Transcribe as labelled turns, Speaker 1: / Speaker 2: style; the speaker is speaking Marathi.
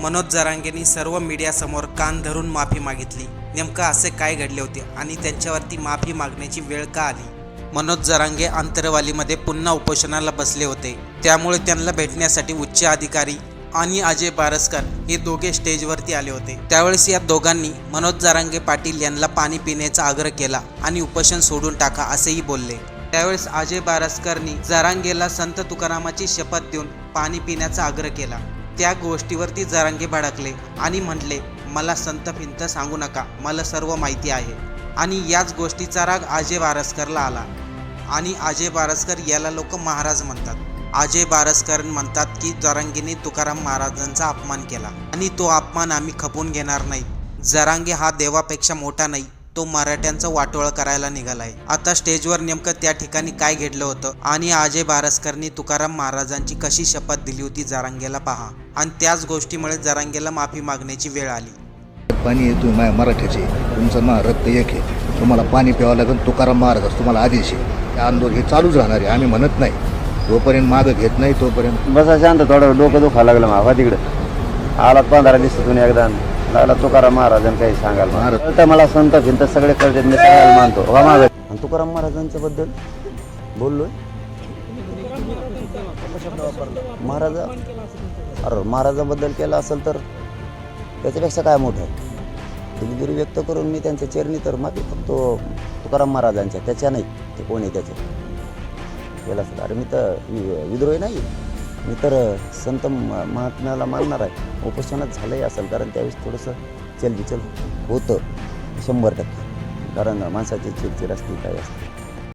Speaker 1: मनोज जरांगेंनी सर्व मीडियासमोर कान धरून माफी मागितली. नेमकं असे काय घडले होते आणि त्यांच्यावरती माफी मागण्याची वेळ का आली? मनोज जरांगे आंतरवालीमध्ये पुन्हा उपोषणाला बसले होते. त्यामुळे त्यांना भेटण्यासाठी उच्च अधिकारी आणि अजय बारसकर हे दोघे स्टेजवरती आले होते. त्यावेळेस या दोघांनी मनोज जरांगे पाटील यांना पाणी पिण्याचा आग्रह केला आणि उपोषण सोडून टाका असेही बोलले. त्यावेळेस अजय बारसकरनी जरांगेला संत तुकारामाची शपथ देऊन पाणी पिण्याचा आग्रह केला. त्या गोष्टीवरती जरांगे भडकले आणि म्हटले मला संत फिंत सांगू नका मला सर्व माहिती आहे. आणि याच गोष्टीचा राग अजय बारसकरला आला. आणि अजय बारसकर याला लोक महाराज म्हणतात. अजय बारसकर म्हणतात की जरांगीने तुकाराम महाराजांचा अपमान केला आणि तो अपमान आम्ही खपून घेणार नाही. जरांगे हा देवापेक्षा मोठा नाही. तो मराठ्यांचं वाटोळ करायला निघालाय आता स्टेजवर नेमकं त्या ठिकाणी काय घडलं होतं? आणि अजय बारसकरनी तुकाराम महाराजांची कशी शपथ दिली होती? जरांगेला पहा. आणि त्याच गोष्टीमुळे जरांगेला माफी मागण्याची वेळ आली.
Speaker 2: पाणी आहे तुम्ही माझ्या मराठ्याचे. तुमचं मा रक्त एक आहे. तुम्हाला पाणी प्यावं लागेल तुकाराम महाराज तुम्हाला आदेश आहे. हे आंदोलन हे चालूच राहणार आहे. आम्ही म्हणत नाही. जोपर्यंत मागं घेत नाही तोपर्यंत
Speaker 3: बसा शांत थोडं डोकं दुखायला लागलं मावा तिकडं. आला पंधरा दिवसातून एकदा. लागला तुकाराम महाराजांनी काही सांगायला
Speaker 2: महाराज.
Speaker 3: कळतं मला संत भिंत सगळे कळतात मी सगळ्याला मानतो. हो माग. आणि तुकाराम महाराजांच्या बद्दल बोललोय? महाराजा अरे महाराजाबद्दल केलं असेल तर त्याच्यापेक्षा काय मोठं आहे? दिलगिरी व्यक्त करून मी त्यांच्या चरणी तर माफी फक्त तुकाराम महाराजांच्या त्याच्या नाही ते कोण आहे त्याच्या? केलं असेल. अरे मी तर विद्रोही नाही. मी तर संत म- महात्म्याला मानणार आहे. उपोषणात झालंही असेल कारण त्यावेळेस थोडंसं चलबिचल होतं शंभर टक्के. कारण माणसाची चिडचिड असते काय असते